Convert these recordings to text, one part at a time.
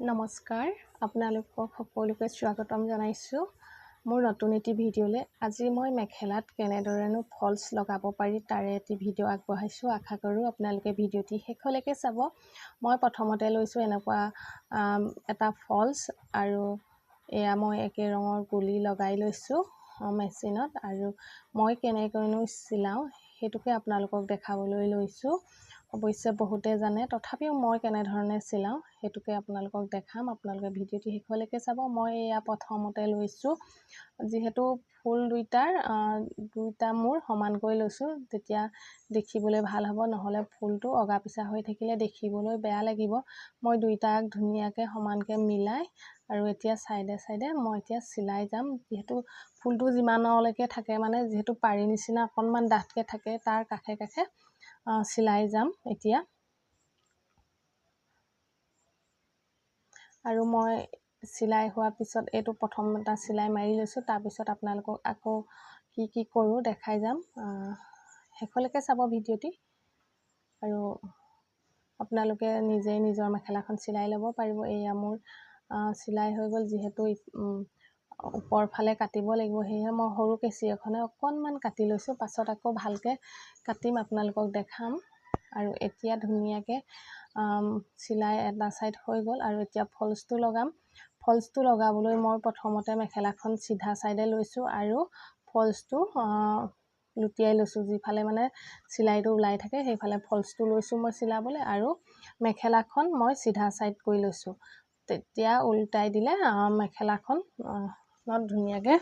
নমস্কাৰ আপোনালোকক সকলোকে স্বাগতম জনাইছোঁ। মোৰ নতুন এটি ভিডিঅ'লৈ আজি মই মেখেলাত কেনেদৰেনো ফলছ লগাব পাৰি তাৰে এটি ভিডিঅ' আগবঢ়াইছোঁ। আশা কৰোঁ আপোনালোকে ভিডিঅ'টি শেষলৈকে চাব। মই প্ৰথমতে লৈছোঁ এনেকুৱা এটা ফলছ আৰু এয়া মই একে ৰঙৰ গুলি লগাই লৈছোঁ মেচিনত। আৰু মই কেনেকৈনো চিলাওঁ সেইটোকে আপোনালোকক দেখাবলৈ লৈছোঁ। অৱশ্যে বহুতে জানে। তথাপিও মই কেনেধৰণে চিলাওঁ সেইটোকে আপোনালোকক দেখাম। আপোনালোকে ভিডিঅ'টি শেষলৈকে চাব। মই এয়া প্ৰথমতে লৈছোঁ। যিহেতু ফুল দুইটাৰ দুইটা মোৰ সমানকৈ লৈছোঁ। তেতিয়া দেখিবলৈ ভাল হ'ব নহ'লে ফুলটো অগা পিছা হৈ থাকিলে দেখিবলৈ বেয়া লাগিব। মই দুইটাক ধুনীয়াকৈ সমানকৈ মিলাই আৰু এতিয়া ছাইডে ছাইডে মই এতিয়া চিলাই যাম। যিহেতু ফুলটো যিমানলৈকে থাকে মানে যিহেতু পাৰি নিচিনা অকণমান ডাঠকৈ থাকে তাৰ কাষে কাষে চিলাই যাম এতিয়া। আৰু মই চিলাই হোৱাৰ পিছত এইটো প্ৰথম এটা চিলাই মাৰি লৈছোঁ তাৰপিছত আপোনালোকক আকৌ কি কি কৰোঁ দেখাই যাম। শেষলৈকে চাব ভিডিঅ'টি। আৰু আপোনালোকে নিজেই নিজৰ মেখেলাখন চিলাই ল'ব পাৰিব। এয়া মোৰ চিলাই হৈ গ'ল যিহেতু ওপৰ ফালে কাটিব লাগিব। সেয়েহে মই সৰু কেঁচি এখনে অকণমান কাটি লৈছোঁ। পাছত আকৌ ভালকৈ কাটিম আপোনালোকক দেখাম। আৰু এতিয়া ধুনীয়াকৈ চিলাই এটা ছাইড হৈ গ'ল আৰু এতিয়া ফলচটো লগাম। ফলচটো লগাবলৈ মই প্ৰথমতে মেখেলাখন চিধা ছাইডে লৈছোঁ আৰু ফলচটো লুটিয়াই লৈছোঁ। যিফালে মানে চিলাইটো ওলাই থাকে সেইফালে ফলচটো লৈছোঁ মই চিলাবলৈ আৰু মেখেলাখন মই চিধা ছাইড কৰি লৈছোঁ। তেতিয়া ওলটাই দিলে মেখেলাখন ধুনীয়াকৈ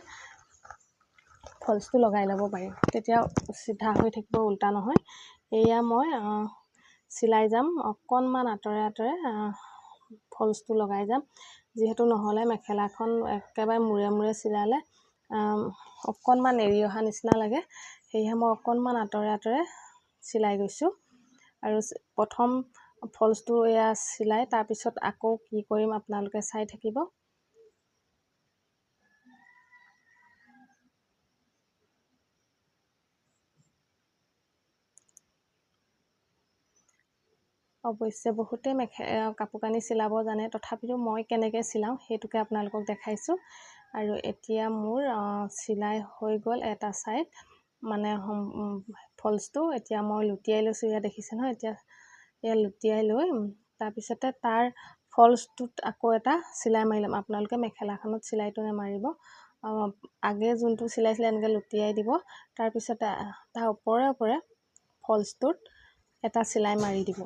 ফলচটো লগাই ল'ব পাৰিম তেতিয়া চিধা হৈ থাকিব ওলটা নহয়। এয়া মই চিলাই যাম। অকণমান আঁতৰে আঁতৰে ফলচটো লগাই যাম। যিহেতু নহ'লে মেখেলাখন একেবাৰে মূৰে মূৰে চিলালে অকণমান এৰি অহা নিচিনা লাগে। সেয়েহে মই অকণমান আঁতৰে আঁতৰে চিলাই গৈছোঁ। আৰু প্ৰথম ফলচটো এয়া চিলাই তাৰপিছত আকৌ কি কৰিম আপোনালোকে চাই থাকিব। অৱশ্যে বহুতে মেখে কাপোৰ কানি চিলাব জানে। তথাপিতো মই কেনেকৈ চিলাওঁ সেইটোকে আপোনালোকক দেখাইছোঁ। আৰু এতিয়া মোৰ চিলাই হৈ গ'ল এটা ছাইড। মানে ফলচটো এতিয়া মই লুটিয়াই লৈছোঁ ইয়াত দেখিছে নহয় এতিয়া এয়া লুটিয়াই লৈ তাৰপিছতে তাৰ ফলচটোত আকৌ এটা চিলাই মাৰি ল'ম। আপোনালোকে মেখেলাখনত চিলাইটো নেমাৰিব। আগে যোনটো চিলাইছিলে এনেকৈ লুটিয়াই দিব তাৰপিছতে তাৰ ওপৰে ওপৰে ফলচটোত এটা চিলাই মাৰি দিব।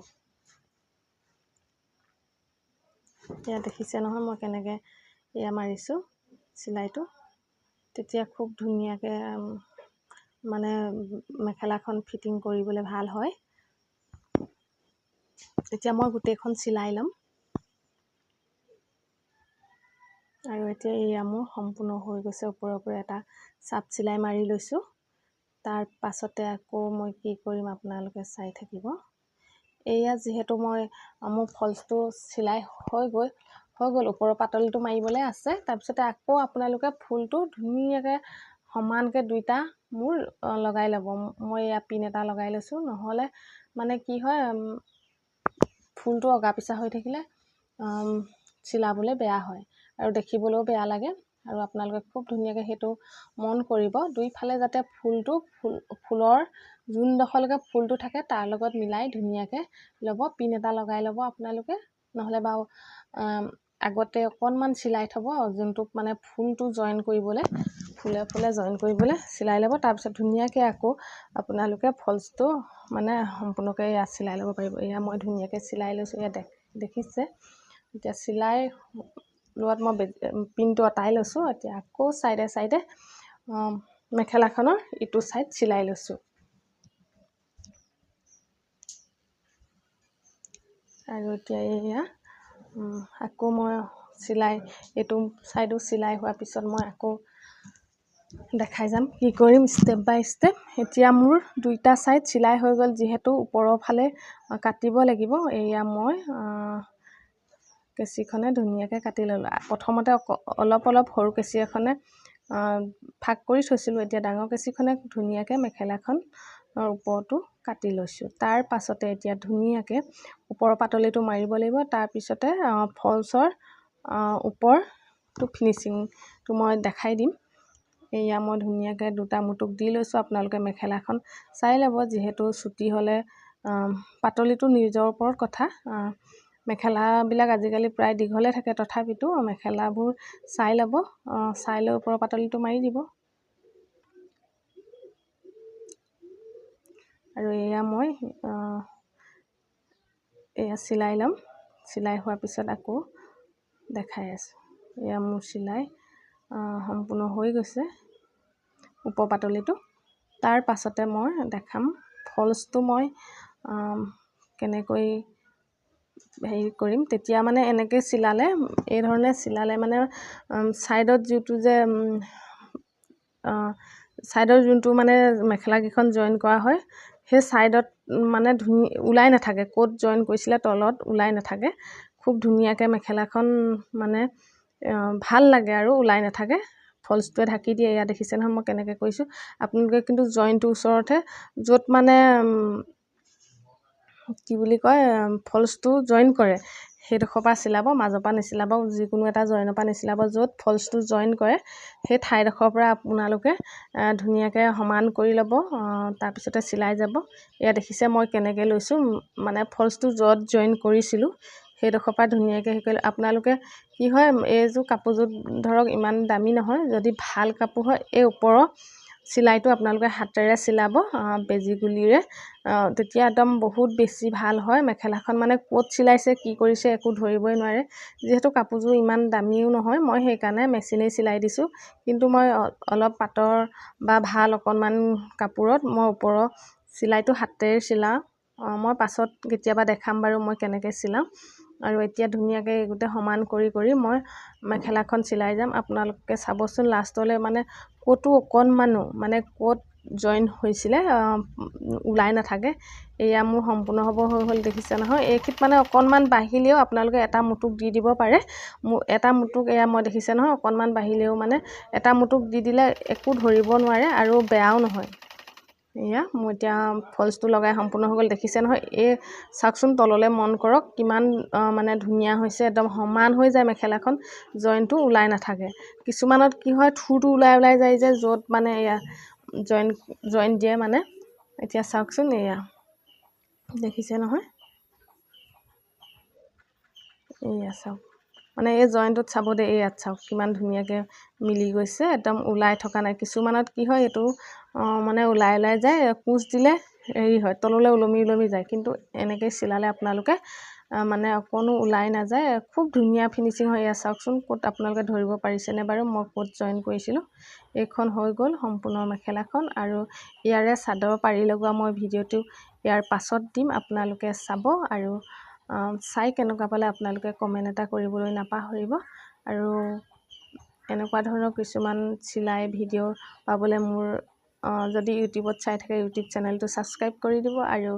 এয়া দেখিছে নহয় মই কেনেকৈ এয়া মাৰিছোঁ চিলাইটো। তেতিয়া খুব ধুনীয়াকৈ মানে মেখেলাখন ফিটিং কৰিবলৈ ভাল হয়। এতিয়া মই গোটেইখন চিলাই ল'ম। আৰু এতিয়া এয়া মোৰ সম্পূৰ্ণ হৈ গৈছে ওপৰে ওপৰে এটা চাপ চিলাই মাৰি লৈছোঁ। তাৰ পাছতে আকৌ মই কি কৰিম আপোনালোকে চাই থাকিব। এয়া যিহেতু মই মোৰ ফলচটো চিলাই হৈ গ'ল হৈ গ'ল। ওপৰৰ পাতলটো মাৰিবলৈ আছে। তাৰপিছতে আকৌ আপোনালোকে ফুলটো ধুনীয়াকৈ সমানকৈ দুইটা মোৰ লগাই ল'ব। মই এয়া পিন এটা লগাই লৈছোঁ। নহ'লে মানে কি হয় ফুলটো অগা পিছা হৈ থাকিলে চিলাবলৈ বেয়া হয়। আৰু দেখিবলৈও বেয়া লাগে। আৰু আপোনালোকে খুব ধুনীয়াকৈ সেইটো মন কৰিব। দুইফালে যাতে ফুলটো ফুল ফুলৰ যোনডোখৰলৈকে ফুলটো থাকে তাৰ লগত মিলাই ধুনীয়াকৈ ল'ব পিন এটা লগাই ল'ব আপোনালোকে। নহ'লে বাৰু আগতে অকণমান চিলাই থ'ব যোনটোক মানে ফুলটো জইন কৰিবলৈ ফুলে ফুলে জইন কৰিবলৈ চিলাই ল'ব। তাৰপিছত ধুনীয়াকৈ আকৌ আপোনালোকে ফলচটো মানে সম্পূৰ্ণকৈ এয়া চিলাই ল'ব পাৰিব। এয়া মই ধুনীয়াকৈ চিলাই লৈছোঁ এয়া দেখিছে? এতিয়া চিলাই লোৱাত মই পিনটো অঁতাই লৈছোঁ। এতিয়া আকৌ ছাইডে ছাইডে মেখেলাখনৰ ইটো ছাইড চিলাই লৈছোঁ। আৰু এতিয়া এয়া আকৌ মই চিলাই এইটো ছাইডো চিলাই হোৱাৰ পিছত মই আকৌ দেখাই যাম কি কৰিম ষ্টেপ বাই ষ্টেপ এতিয়া মোৰ দুইটা ছাইড চিলাই হৈ গ'ল যিহেতু ওপৰৰ ফালে কাটিব লাগিব। এয়া মই কেঁচিখনে ধুনীয়াকৈ কাটি ল'লোঁ। প্ৰথমতে অলপ অলপ সৰু কেঁচি এখনে ফাঁক কৰি থৈছিলোঁ। এতিয়া ডাঙৰ কেঁচিখনে ধুনীয়াকৈ মেখেলাখন ওপৰতো কাটি লৈছোঁ। তাৰ পাছতে এতিয়া ধুনীয়াকৈ ওপৰৰ পাতলিটো মাৰিব লাগিব। তাৰপিছতে ফলছৰ ওপৰটো ফিনিচিংটো মই দেখাই দিম। এয়া মই ধুনীয়াকৈ দুটা মুটুক দি লৈছোঁ। আপোনালোকে মেখেলাখন চাই ল'ব। যিহেতু চুটি হ'লে পাতলিটো নিজৰ ওপৰত কথা মেখেলাবিলাক আজিকালি প্ৰায় দীঘলে থাকে। তথাপিতো মেখেলাবোৰ চাই ল'ব চাই লৈ ওপৰৰ পাতলিটো মাৰি দিব। আৰু এয়া মই এয়া চিলাই ল'ম। চিলাই হোৱাৰ পিছত আকৌ দেখাই আছোঁ। এয়া মোৰ চিলাই সম্পূৰ্ণ হৈ গৈছে ওপৰ পাতলিটো। তাৰ পাছতে মই দেখাম ফলচটো মই কেনেকৈ হেৰি কৰিম তেতিয়া মানে এনেকৈ চিলালে এই ধৰণে চিলালে মানে ছাইডত যিটো যে ছাইডৰ যোনটো মানে মেখেলাকেইখন জইন কৰা হয় সেই ছাইডত মানে ধুনীয়া ওলাই নাথাকে ক'ত জইন কৰিছিলে তলত ওলাই নাথাকে খুব ধুনীয়াকৈ মেখেলাখন মানে ভাল লাগে আৰু ওলাই নাথাকে ফলচটোৱে ঢাকি দিয়ে এয়া দেখিছে নহয় মই কেনেকৈ কৰিছোঁ আপোনালোকে কিন্তু জইনটোৰ ওচৰতহে য'ত মানে কি বুলি কয় ফলচটো জইন কৰে। সেইডোখৰ পৰা চিলাব মাজৰ পৰা নিচিলাব যিকোনো এটা জইনৰ পৰা নিচিলাব য'ত ফলচটো জইন কৰে সেই ঠাইডোখৰৰ পৰা আপোনালোকে ধুনীয়াকৈ সমান কৰি ল'ব তাৰপিছতে চিলাই যাব। এয়া দেখিছে মই কেনেকৈ লৈছোঁ মানে ফলচটো য'ত জইন কৰিছিলোঁ সেইডোখৰৰ পৰা ধুনীয়াকৈ হেৰি কৰিলোঁ। আপোনালোকে কি হয় এইযোৰ কাপোৰযোৰ ধৰক ইমান দামী নহয় যদি ভাল কাপোৰ হয় এই ওপৰৰ চিলাইটো আপোনালোকে হাতেৰে চিলাব বেজী গুলিৰে। তেতিয়া একদম বহুত বেছি ভাল হয়। মেখেলাখন মানে ক'ত চিলাইছে কি কৰিছে একো ধৰিবই নোৱাৰে। যিহেতু কাপোৰযোৰ ইমান দামীও নহয় মই সেইকাৰণে মেচিনেই চিলাই দিছোঁ। কিন্তু মই অলপ পাতৰ বা ভাল অকণমান কাপোৰত মই ওপৰৰ চিলাইটো হাতেৰে চিলাওঁ। মই পাছত কেতিয়াবা দেখাম বাৰু মই কেনেকৈ চিলাওঁ। আৰু এতিয়া ধুনীয়াকৈ গোটেই সমান কৰি কৰি মই মেখেলাখন চিলাই যাম। আপোনালোকে চাবচোন লাষ্টলৈ মানে ক'তো অকণমানো মানে ক'ত জইন হৈছিলে ওলাই নাথাকে। এয়া মোৰ সম্পূৰ্ণ হ'ব হৈ হ'ল দেখিছে নহয়। এইখিনিত মানে অকণমান বাঢ়িলেও আপোনালোকে এটা মুটুক দি দিব পাৰে। মোৰ এটা মুটুক এয়া মই দেখিছে নহয় অকণমান বাঢ়িলেও মানে এটা মুটুক দি দিলে একো ধৰিব নোৱাৰে আৰু বেয়াও নহয়। এয়া মোৰ এতিয়া ফলচটো লগাই সম্পূৰ্ণ হৈ গ'ল দেখিছে নহয়? এই চাওকচোন তললৈ মন কৰক কিমান মানে ধুনীয়া হৈছে একদম সমান হৈ যায় মেখেলাখন জইনটো ওলাই নাথাকে। কিছুমানত কি হয় থুৰটো ওলাই ওলাই যায় যে য'ত মানে এয়া জইন জইন দিয়ে মানে। এতিয়া চাওকচোন এয়া দেখিছে নহয়? এয়া চাওক। মানে এই জইনটোত চাব দে এই ইয়াত চাওক কিমান ধুনীয়াকৈ মিলি গৈছে একদম ওলাই থকা নাই। কিছুমানত কি হয় এইটো মানে ওলাই ওলাই যায় কোচ দিলে হেৰি হয় তললৈ ওলমি ওলমি যায়। কিন্তু এনেকৈ চিলালে আপোনালোকে মানে অকণো ওলাই নাযায়। খুব ধুনীয়া ফিনিচিং হয় এয়া চাওকচোন ক'ত আপোনালোকে ধৰিব পাৰিছেনে বাৰু? মই ক'ত জইন কৰিছিলোঁ। এইখন হৈ গ'ল সম্পূৰ্ণ মেখেলাখন আৰু ইয়াৰে চাদৰ পাৰি লগোৱা মই ভিডিঅ'টো ইয়াৰ পাছত দিম আপোনালোকে চাব আৰু চাই কেনেকুৱা পালে আপোনালোকে কমেণ্ট এটা কৰিবলৈ নাপাহৰিব। আৰু এনেকুৱা ধৰণৰ কিছুমান চিলাই ভিডিঅ' পাবলৈ মোৰ যদি ইউটিউবত চাই থাকে ইউটিউব চেনেলটো ছাবস্ক্ৰাইব কৰি দিব আৰু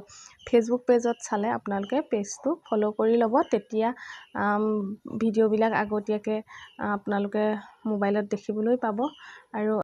ফেচবুক পেজত চালে আপোনালোকে পেজটো ফ'ল' কৰি ল'ব। তেতিয়া ভিডিঅ'বিলাক আগতীয়াকৈ আপোনালোকে মোবাইলত দেখিবলৈ পাব। আৰু